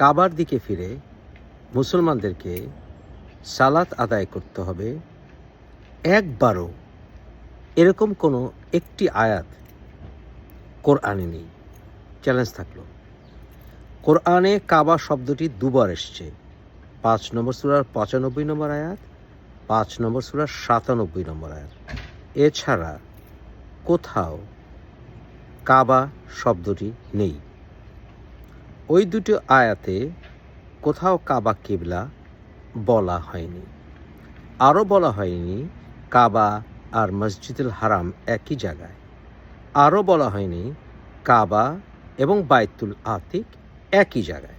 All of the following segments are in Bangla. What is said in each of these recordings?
কাবার দিকে ফিরে মুসলমানদেরকে সালাত আদায় করতে হবে। একবারও এরকম কোনো একটি আয়াত কোরআনে নেই। চ্যালেঞ্জ থাকল। কোরআনে কাবা শব্দটি দুবার এসছে। পাঁচ নম্বর সুরার পঁচানব্বই নম্বর আয়াত, পাঁচ নম্বর সুরার সাতানব্বই নম্বর আয়াত। এছাড়া কোথাও কাবা শব্দটি নেই। ওই দুটো আয়াতে কোথাও কাবা কিবলা বলা হয়নি। আরও বলা হয়নি, কাবা আর মসজিদুল হারাম একই জায়গায়। আরও বলা হয়নি, কাবা এবং বাইতুল আতিক একই জায়গায়।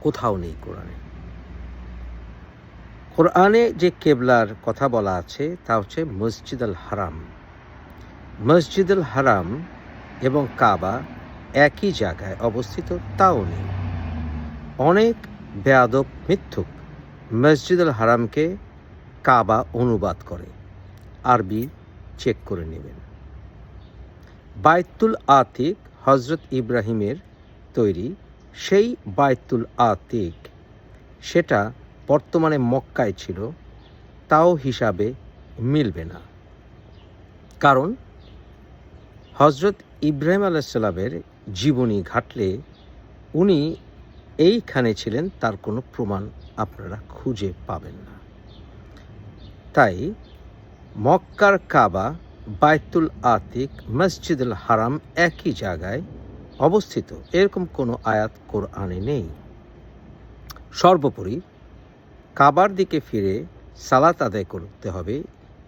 কোথাও নেই কোরআনে। কোরআনে যে কেবলার কথা বলা আছে, তা হচ্ছে মসজিদ আল হারাম। মসজিদুল হারাম এবং কাবা একই জায়গায় অবস্থিত তাও নেই। অনেক বেয়াদব মিথ্যুক মসজিদুল হারামকে কাবা অনুবাদ করে। আরবি চেক করে নেবেন। বাইতুল আতিক হজরত ইব্রাহিমের তৈরি সেই বায়তুল আতিক সেটা বর্তমানে মক্কায় ছিল, তাও হিসাবে মিলবে না। কারণ হজরত ইব্রাহিম আলাইসাল্লামের জীবনী ঘাটলে উনি এইখানে ছিলেন, তার কোনো প্রমাণ আপনারা খুঁজে পাবেন না। তাই মক্কার কাবা, বাইতুল আতিক, মসজিদুল হারাম একই জায়গায় অবস্থিত। এরকম কোনো আয়াত কোরআনে নেই। সর্বোপরি কাবার দিকে ফিরে সালাত আদায় করতে হবে,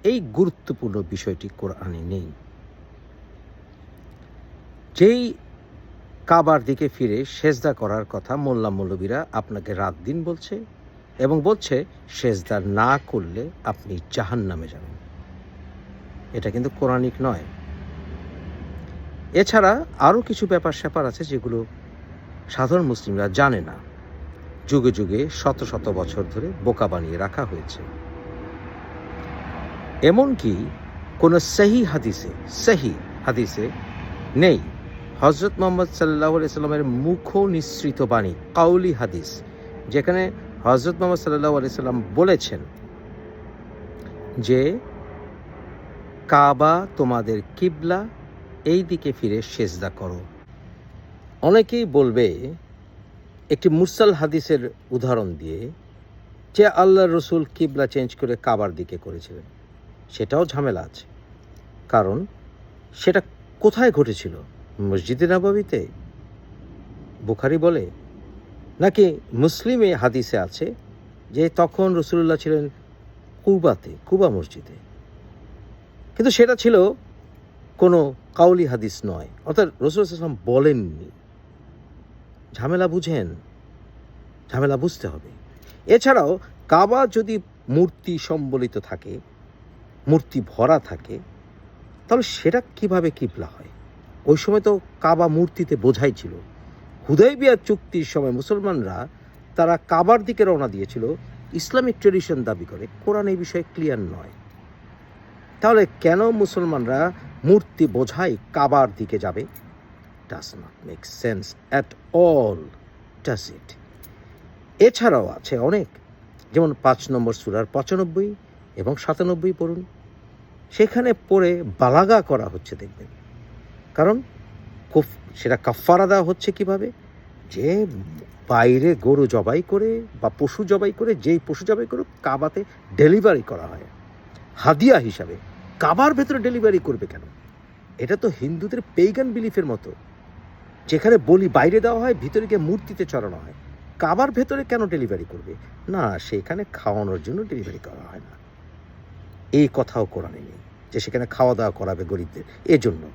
এই গুরুত্বপূর্ণ বিষয়টি কোরআনে নেই। যেই কাবার দিকে ফিরে সেজদা করার কথা মোল্লা মৌলবীরা আপনাকে রাত দিন বলছে এবং বলছে, সেজদা না করলে আপনি জাহান নামে যাবেন। এটা কিন্তু কোরআনিক নয়। এছাড়া আরও কিছু ব্যাপার স্যাপার আছে যেগুলো সাধারণ মুসলিমরা জানে না। যুগে যুগে শত শত বছর ধরে বোকা বানিয়ে রাখা হয়েছে। এমনকি কোনো সহি হাদিসে, সেহি হাদিসে নেই হজরত মোহাম্মদ সাল্লাহ সাল্লামের মুখ নিঃসৃত বাণী, কাউলি হাদিস, যেখানে হজরত মোহাম্মদ সাল্লাহ সাল্লাম বলেছেন যে, কাবা তোমাদের কিবলা, এই দিকে ফিরে সেজদা করো। অনেকেই বলবে, একটি মুরসাল হাদিসের উদাহরণ দিয়ে যে আল্লাহ রসুল কিবলা চেঞ্জ করে কাবার দিকে করেছিলেন। সেটাও ঝামেলা আছে। কারণ সেটা কোথায় ঘটেছিল? মসজিদে নবাবিতে? বুখারি বলে, নাকি মুসলিমে হাদিসে আছে যে তখন রসুল্লাহ ছিলেন কুবাতে, কুবা মসজিদে? কিন্তু সেটা ছিল কোনো কাউলি হাদিস নয়, অর্থাৎ রসুল ইসলাম বলেননি। ঝামেলা বুঝেন, ঝামেলা বুঝতে হবে। এছাড়াও কাবা যদি মূর্তি সম্বলিত থাকে, মূর্তি ভরা থাকে, তাহলে সেটা কীভাবে কিবলা হয়? ওই সময় তো কাবা মূর্তিতে বোঝাই ছিল। হুদয়বিয়া চুক্তির সময় মুসলমানরা তারা কাবার দিকে রওনা দিয়েছিল। ইসলামিক ট্রেডিশন দাবি করে, কোরআন এই বিষয়ে ক্লিয়ার নয়। তাহলে কেন মুসলমানরা মূর্তি বোঝাই কাবার দিকে যাবে? Does not make sense at all does it এছাড়াও আছে অনেক, যেমন পাঁচ নম্বর সুরার পঁচানব্বই এবং সাতানব্বই পড়ুন। সেখানে পড়ে বালাগা করা হচ্ছে, দেখবেন। কারণ কুফ, সেটা কাফারা দেওয়া হচ্ছে কীভাবে? যে বাইরে গরু জবাই করে বা পশু জবাই করে, যেই পশু জবাই করে কাবাতে ডেলিভারি করা হয়। হাদিয়া হিসাবে, কাবার ভেতরে ডেলিভারি করবে কেন? এটা তো হিন্দুদের পেইগান বিলিফের মতো। যেখানে বলি বাইরে দেওয়া হয়, ভিতরে গিয়ে মূর্তিতে চড়ানো হয়। কাবার ভেতরে কেন ডেলিভারি করবে? না, সেখানে খাওয়ানোর জন্য ডেলিভারি করা হয় না। এই কথাও কোরআনে নেই যে সেখানে খাওয়া দাওয়া করাবে গরিবদের। এজন্য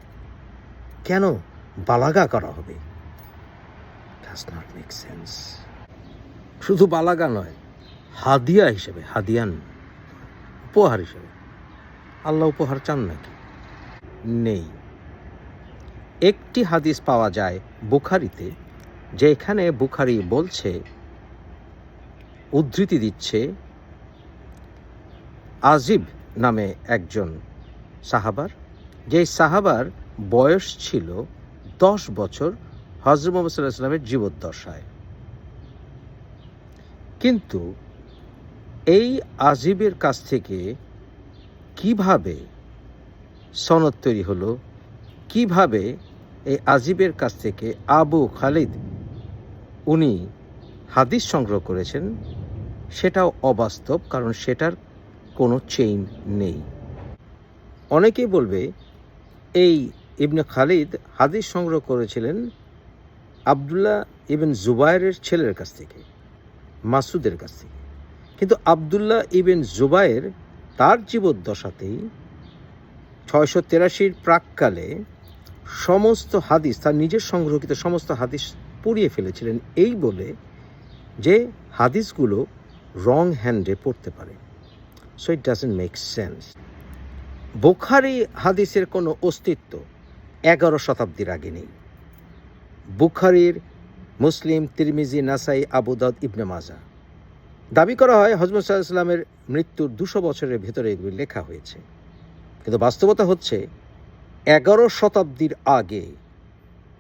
কেন বালাগা করা হবে? নট মেক সেন্স শুধু বালাগা নয়, হাদিয়া হিসেবে, হাদিয়ান, উপহার হিসেবে। আল্লাহ উপহার চান নাকি? নেই। একটি হাদিস পাওয়া যায় বুখারিতে, যেখানে বুখারি বলছে, উদ্ধৃতি দিচ্ছে, আজিব নামে একজন সাহাবার যে সাহাবার বয়স ছিল দশ বছর হজরত মোহাম্মদ সাল্লাহ সাল্লামের জীবদ্দশায়। কিন্তু এই আজিবের কাছ থেকে কীভাবে সনদ তৈরি হলো, কীভাবে এই আজিবের কাছ থেকে আবু খালিদ উনি হাদিস সংগ্রহ করেছেন, সেটাও অবাস্তব কারণ সেটার কোনো চেইন নেই। অনেকেই বলবে, এই ইবনে খালিদ হাদিস সংগ্রহ করেছিলেন আবদুল্লাহ ইবেন জুবায়ের ছেলের কাছ থেকে, মাসুদের কাছ থেকে। কিন্তু আবদুল্লাহ ইবেন জুবায়ের তার জীবদ্দশাতেই ছয়শো তেরাশির প্রাককালে সমস্ত হাদিস, তার নিজের সংগ্রহকৃত সমস্ত হাদিস পুড়িয়ে ফেলেছিলেন এই বলে যে হাদিসগুলো রং হ্যান্ডে পড়তে পারে। So it doesn't make sense Bukhari হাদিসের কোনো অস্তিত্ব এগারো শতাব্দীর আগে নেই বুখারির, মুসলিম, তিরমিজি, নাসাই আবুদাদ ইবনে মাজা। দাবি করা হয় হজমত হজরত ইসলামের মৃত্যুর দুশো বছরের ভেতরে এগুলি লেখা হয়েছে। কিন্তু বাস্তবতা হচ্ছে, এগারো শতাব্দীর আগে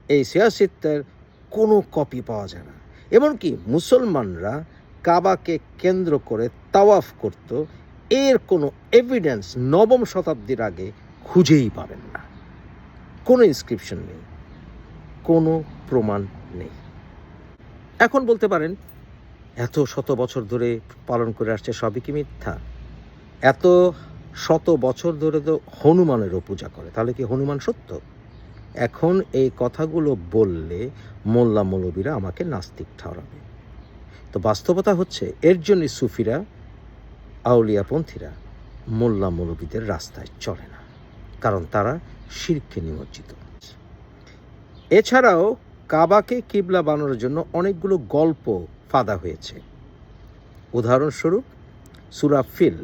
এই সিয়াসিত্তের কোনো কপি পাওয়া যায় না। এমনকি মুসলমানরা কাবাকে কেন্দ্র করে তাওয়াফ করত, এর কোনো এভিডেন্স নবম শতাব্দীর আগে খুঁজেই পাবেন না। কোনো ইনস্ক্রিপশন নেই, কোনো প্রমাণ নেই। এখন বলতে পারেন, এত শত বছর ধরে পালন করে আসছে সবই কি মিথ্যা? এত শত বছর ধরে তো হনুমানেরও পূজা করে, তাহলে কি হনুমান সত্য? এখন এই কথাগুলো বললে মোল্লা মৌলবীরা আমাকে নাস্তিক ঠরাবে তো বাস্তবতা হচ্ছে, এর জন্যই সুফিরা, আউলিয়াপন্থীরা মোল্লা মৌলবীদের রাস্তায় চলে না। কারণ তারা শিরকে নিমজ্জিত। এছাড়াও কাবাকে কিবলা বানানোর জন্য অনেকগুলো গল্প ফাদা হয়েছে। উদাহরণস্বরূপ, সুরা ফিল।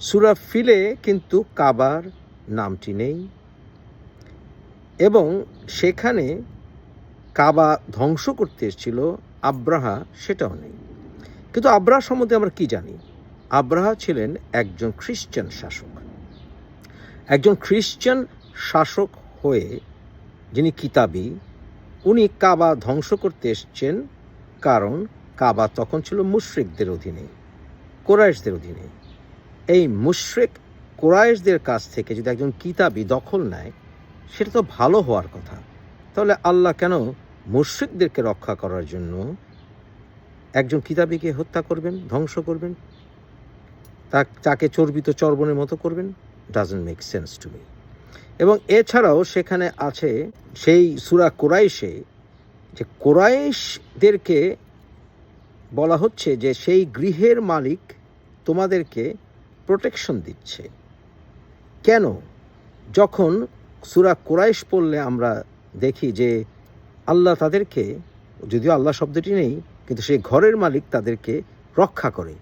সুরা ফিলে কিন্তু কাবার নামটি নেই এবং সেখানে কাবা ধ্বংস করতে এসেছিল আব্রাহা সেটাও নেই। কিন্তু আব্রাহা সম্বন্ধে আমরা কি জানি? আব্রাহা ছিলেন একজন খ্রিশ্চান শাসক। একজন খ্রিশ্চান শাসক হয়ে, যিনি কিতাবী, উনি কাবা ধ্বংস করতে এসছেন, কারণ কাবা তখন ছিল মুশ্রিকদের অধীনে, কোরাইশদের অধীনে। এই মুশ্রিক কোরাইশদের কাছ থেকে যদি একজন কিতাবি দখল নেয়, সেটা তো ভালো হওয়ার কথা। তাহলে আল্লাহ কেন মুশ্রিকদেরকে রক্ষা করার জন্য একজন কিতাবীকে হত্যা করবেন, ধ্বংস করবেন? তাকে চর্বিত চর্বণের মতো করবেন? Doesn't make sense to me এবং এছাড়াও সেখানে আছে সেই সুরা কোরাইশে যে কোরাইশদেরকে বলা হচ্ছে যে সেই গৃহের মালিক তোমাদেরকে প্রোটেকশন দিচ্ছে। কেন? যখন সুরা কোরাইশ পড়লে আমরা দেখি যে আল্লাহ তাদেরকে, যদিও আল্লাহ শব্দটি নেই, কিন্তু সেই ঘরের মালিক তাদেরকে রক্ষা করে।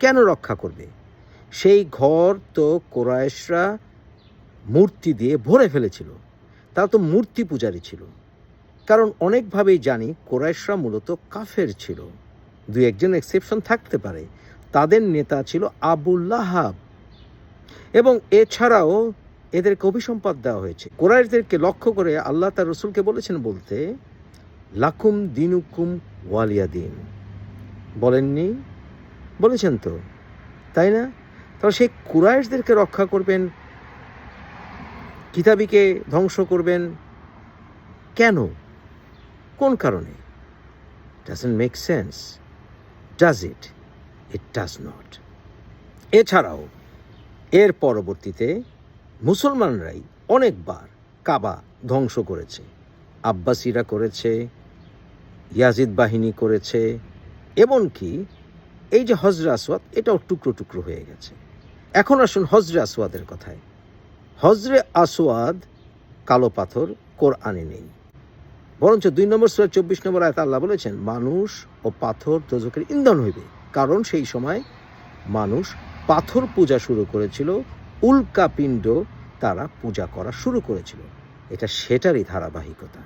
কেন রক্ষা করবে? সেই ঘর তো কোরাইশরা মূর্তি দিয়ে ভরে ফেলেছিল। তারা তো মূর্তি পূজারী ছিল। কারণ অনেকভাবেই জানি কোরাইশরা মূলত কাফের ছিল। দু একজন এক্সেপশন থাকতে পারে। তাদের নেতা ছিল আবুল্লাহাব এবং এছাড়াও এদেরকে অভিসম্পাদ দেওয়া হয়েছে। কোরাইশদেরকে লক্ষ্য করে আল্লাহ তার রসুলকে বলেছেন বলতে, লাকুম দিনুকুম ওয়ালিয়া দিন বলেননি? বলেছেন তো। তাই না? তাহলে সেই কুরাইশদেরকে রক্ষা করবেন, কিতাবিকে ধ্বংস করবেন। কেন? কোন কারণে? Doesn't make sense does it it does not এছাড়াও, এর পরবর্তীতে মুসলমানরাই অনেকবার কাবা ধ্বংস করেছে। আব্বাসিরা করেছে, ইয়াজিদ বাহিনী করেছে, এমনকি এই যে হজরা আসওয়াদ, এটাও টুকরো টুকরো হয়ে গেছে। এখন আসুন হজরে আসওয়াদের কথায়। হজরে আসওয়াদ কালো পাথর কোরআনে নেই। বরঞ্চ দুই নম্বর সুরা চব্বিশ নম্বর আয়তা আল্লাহ বলেছেন, মানুষ ও পাথর দোজকের ইন্ধন হইবে। কারণ সেই সময় মানুষ পাথর পূজা শুরু করেছিল, উল্কা পিণ্ড তারা পূজা করা শুরু করেছিল। এটা সেটারই ধারাবাহিকতা।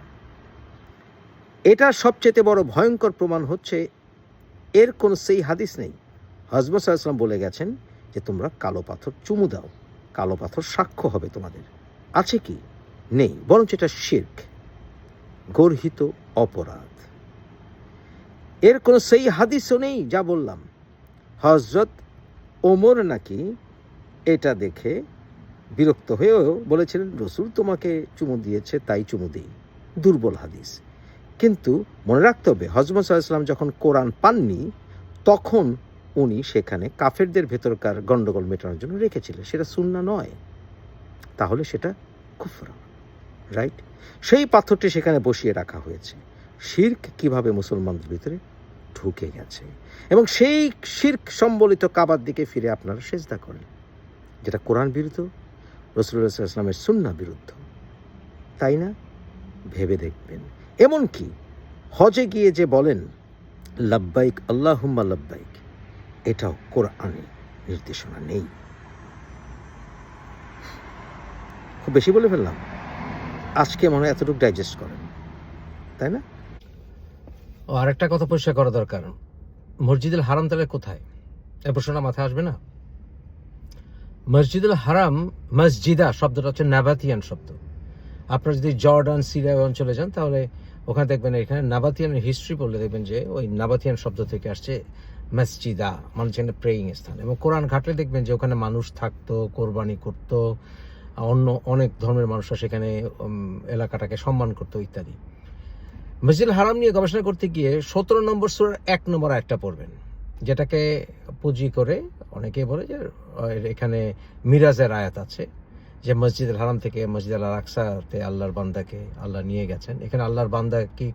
এটা সবচেয়ে বড় ভয়ঙ্কর প্রমাণ হচ্ছে, এর কোনো সেই হাদিস নেই। হজরত সাল্লাম বলে গেছেন যে তোমরা কালো পাথর চুমু দাও। কালো পাথর সাক্ষ্য হবে তোমাদের। আছে কি? নেই, বরঞ্চ এটা শির্ক, গর্হিত অপরাধ। এর কোনো সেই হাদিসও নেই যা বললাম। হজরত ওমর নাকি এটা দেখে বিরক্ত হয়েও বলেছিলেন, রসুল তোমাকে চুমু দিয়েছে, তাই চুমু দিই। দুর্বল হাদিস। কিন্তু মনে রাখতে হবে হজরত সাল্লাম যখন কোরআন পাননি, তখন উনি সেখানে কাফেরদের ভেতরকার গণ্ডগোল মেটানোর জন্য রেখেছিলেন। সেটা সুন্না নয়। তাহলে সেটা কুফরা। রাইট সেই পাথরটি সেখানে বসিয়ে রাখা হয়েছে। শির্ক কীভাবে মুসলমানদের ভিতরে ঢুকে গেছে? এবং সেই শির্ক সম্বলিত কাবার দিকে ফিরে আপনারা সেজদা করেন যেটা কোরআন বিরুদ্ধ রসুল্লাহ ইসলামের সুন্না বিরুদ্ধ। তাই না? ভেবে দেখবেন। এমনকি হজে গিয়ে যে বলেন, লাব্বাইক, আল্লাহুম্মা লাব্বাইক। এটাও কোরআনে নির্দেশনা নেই। খুব বেশি বলে ফেললাম। আজকে মনে হয় এতটুকু ডাইজেস্ট করেন, তাই না? ও, আরেকটা কথা পরিষ্কার করা দরকার। মসজিদুল হারাম তাহলে কোথায়? এই প্রশ্নটা মাথায় আসবে না? মসজিদুল হারাম, মসজিদা শব্দটা হচ্ছে নাবাতিয়ান শব্দ। আপনারা যদি জর্ডান, সিরিয়া অঞ্চলে যান, তাহলে ওখানে দেখবেন এখানে নাবাতিয়ানের হিস্ট্রি বললে দেখবেন যে ওই নাবাতিয়ান শব্দ থেকে আসছে মসজিদা মানে যেখানে প্রেয়িং স্থান। এবং কোরআন ঘাটলে দেখবেন যে ওখানে মানুষ থাকতো, কোরবানি করতো, অন্য অনেক ধর্মের মানুষরা সেখানে এলাকাটাকে সম্মান করতো ইত্যাদি। মসজিদ হারাম নিয়ে গবেষণা করতে গিয়ে সতেরো নম্বর সুরার এক নম্বর একটা পড়বেন, যেটাকে পুঁজি করে অনেকে বলে যে এখানে মিরাজের আয়াত আছে, যে মসজিদ হারাম থেকে মসজিদ আল আকসাতে আল্লাহর বান্দাকে আল্লাহ নিয়ে গেছেন। এখানে আল্লাহর বান্দা কি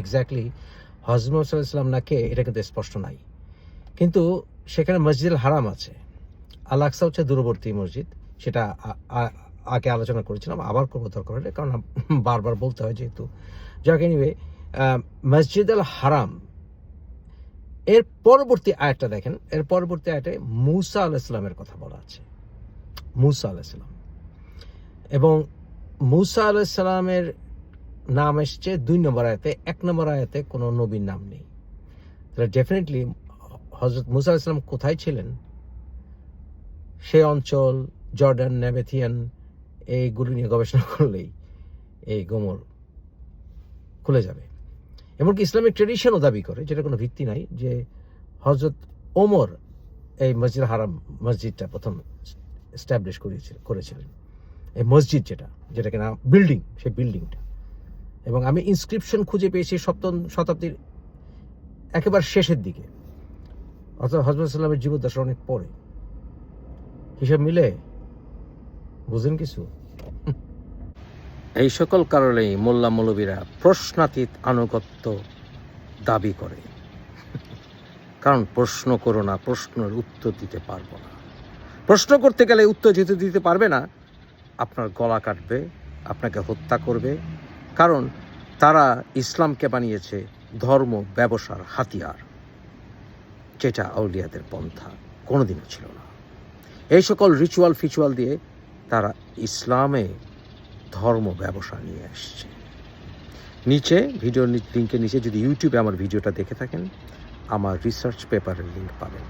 এক্স্যাক্টলি হজরত সাল্লাম না কে? এটা কিন্তু স্পষ্ট নাই। কিন্তু সেখানে মসজিদ হারাম আছে। আল আকসা হচ্ছে দূরবর্তী মসজিদ, সেটা আগে আলোচনা করেছিলাম, আবার করব দরকার হলে কারণ বারবার বলতে হয় যেহেতু। যাক এনিওয়ে মসজিদ আল হারাম, এর পরবর্তী আয়টা দেখেন, এর পরবর্তী আয়টায় মুসা আল ইসলামের কথা বলা আছে। মুসা আল ইসলাম এবং মুসা আল ইসলামের নাম এসছে দুই নম্বর আয়াতে, এক নম্বর আয়াতে কোনো নবীর নাম নেই। তাহলে ডেফিনেটলি হজরত মুসা ইসলাম কোথায় ছিলেন? সে অঞ্চল, জর্ডান নেবেথিয়ান এইগুলো নিয়ে গবেষণা করলেই এই গোমর খুলে যাবে। এমনকি ইসলামিক ট্রেডিশনও দাবি করে, যেটা কোনো ভিত্তি নাই, যে হজরত ওমর এই মসজিদ হারাম মসজিদটা প্রথম এস্টাবলিশ করেছিল, করেছিলেন। এই মসজিদ যেটা, যেটাকে না বিল্ডিং সেই বিল্ডিংটা। এবং আমি ইনস্ক্রিপশন খুঁজে পেয়েছি সপ্তম শতাব্দীর একেবারে শেষের দিকে। অর্থাৎ হজরত সাল্লামের জীবদ্দশা অনেক পরে। হিসাব মিলে বুঝেন কিছু? এই সকল কারণেই মোল্লা মৌলবীরা প্রশ্নাতীত আনুগত্য দাবি করে। কারণ প্রশ্ন করো না, প্রশ্নের উত্তর দিতে পারব না। প্রশ্ন করতে গেলে উত্তর যেহেতু দিতে পারবে না, আপনার গলা কাটবে, আপনাকে হত্যা করবে। কারণ তারা ইসলামকে বানিয়েছে ধর্ম ব্যবসার হাতিয়ার। যেটা আউলিয়াদের পন্থা কোনোদিনও ছিল না। এই সকল রিচুয়াল ফিচুয়াল দিয়ে তারা ইসলামে ধর্ম ব্যবসা নিয়ে আসছে। নিচে ভিডিও লিঙ্কের নিচে যদি ইউটিউবে আমার ভিডিওটা দেখে থাকেন, আমার রিসার্চ পেপারের লিঙ্ক পাবেন।